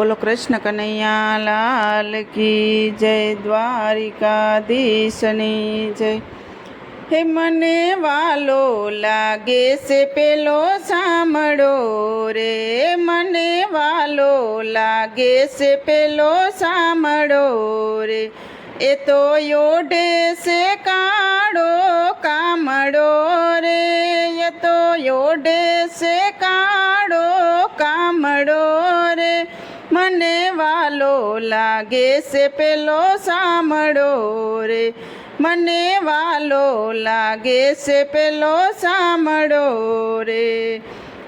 બોલો કૃષ્ણ કનૈયા લાલ કી જય દ્વારિકાધીશની જય. હે મને વાલો લાગે છે પેલો સાંભળો રે. મને વાલો લાગે છે પેલો સાંભળો રે. એ તો યોડે છે કાળો મને વાલો લાગે છે પેલો સાંભળો રે. મને વાલો લાગે છે પેલો સાંભળો રે.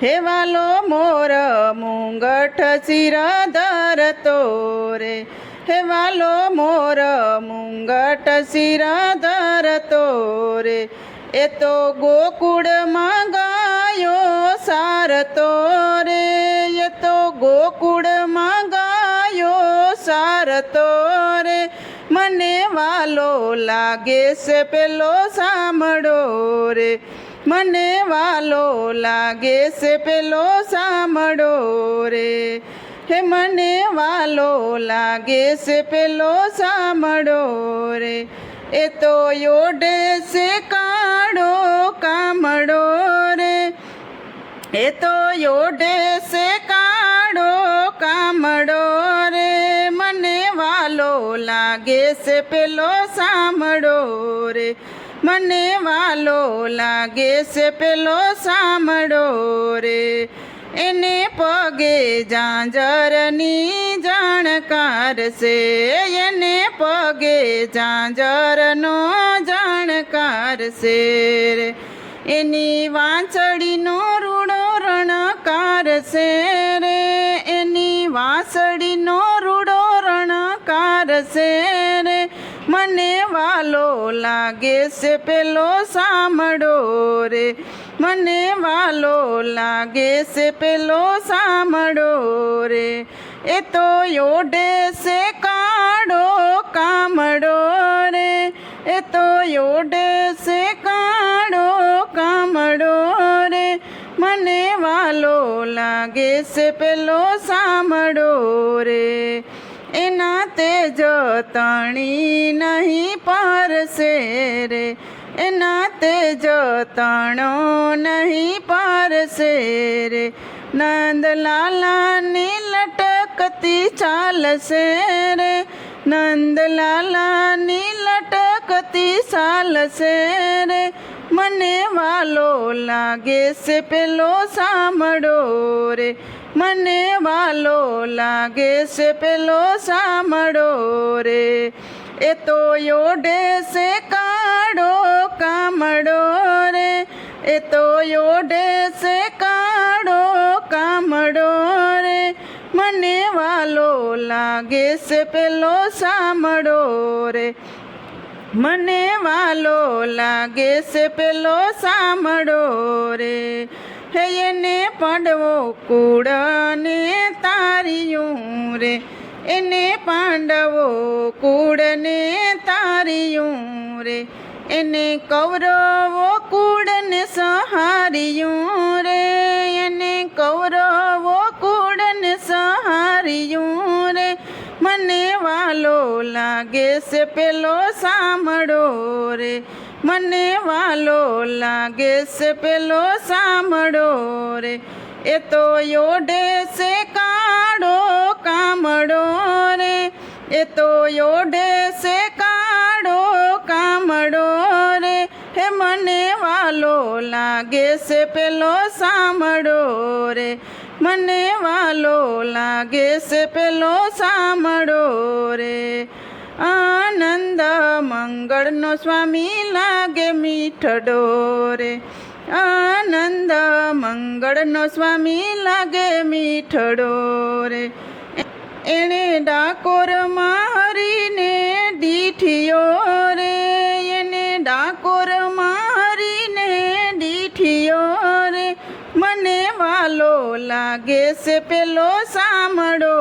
હે વાલો, મોર મુંગઠ ચિર ધરતો રે. હે વાલો, મોર મુંગટ શિર ધરતો રે. એ તો ગોકુળમાં ગાયો સારતો રે. એ તો ગોકુળમાં ગાયો સારતો રે મને વાલો લાગે છે પેલો સાંભળો રે. મને વાલો લાગે છે પેલો સાંભળો રે. હે મને વાલો લાગે છે પેલો સાંભળો રે. એ તો યોડે છે કાળો કામડો રે. એ તો યોડે છે લાગે છે પેલો સાંભળો રે. મને વાલો લાગે છે પેલો સાંભળો રે. એને પગે જાંજરની જાણકાર છે એને પગે જાંજરનો જાણકાર છે એની વાંચડીનો રૂડો રણકાર છે રણકાર રે મને વાલો લાગે છે પેલો સાંભળો રે. મને વાલો લાગે છે પેલો સાંભળો રે. એ તો યોડે છે કાળો કામડો રે. એ તો યોડે છે કાળો કામડો રે. મને વાલો લાગે છે પેલો સાંભળો રે. એના તેજ તણી નહીં પારસે રે એના તેજ તણો નહીં પારસે રે નંદલાલાની લટકતી ચાલશે રે નંદલાલાની લટકતી ચાલશે રે મને વાલો લાગે છે પેલો સાંભળો રે. મને વાલો લાગે છે પેલો સાંભળો રે. એ તો યોડે છે કાળો કામડો રે. એ તો યોડે છે કાળો કામડો રે. મને વાલો લાગે છે પેલો સાંભળો રે. મને વાલો લાગે છે પેલો સાંભળો રે. હે એને પડવો કૂડને તારિયું રે. એને પાંડવો કૂડને તારિયું રે. એને કૌરવો કૂડને સહારિયું રે. એને કૌરવો કૂડને સહારિયું રે. મને વાલો લાગે છે પેલો સાંભળો રે. મને વાલો લાગે છે પેલો સાંભળો રે. એ તો યોડે છે કાળો કામડો રે. એ તો યોડે છે કાળો કામડો રે. હે મને વાલો લાગે છે પેલો સાંભળો રે. મને વાલો લાગે છે પેલો સાંભળો રે. આનંદ મંગળનો સ્વામી લાગે મીઠડો રે આનંદ મંગળનો સ્વામી લાગે મીઠડો રે એણે ડાકોરમાં હરીને દીઠિયો રે. એને ડાકોરમાં હરીને દીઠિયો રે. મને વાલો લાગે છે પેલો સાંભળો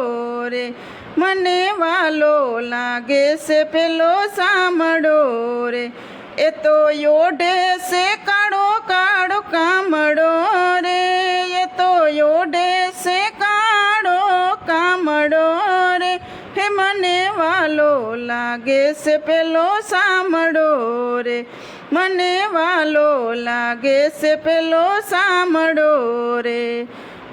રે. મને વાલો લાગે છે પેલો સાંભળો રે. એ તો યોડે છે કાળો કાળો કામડો રે. એ તો યોડે છે કાળો કામડો રે. હે મને વાલો લાગે છે પેલો સાંભળો રે. મને વાલો લાગે છે પેલો સાંભળો રે.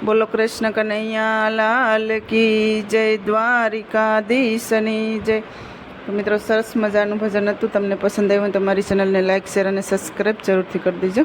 બોલો કૃષ્ણ કનૈયા લાલ કી જય દ્વારિકાધીશની જય. તો મિત્રો સરસ મજાનું ભજન હતું. તમને પસંદ આવ્યું હોય તો મારી ચેનલને લાઇક શેર અને સબસ્ક્રાઈબ જરૂરથી કરી દેજો.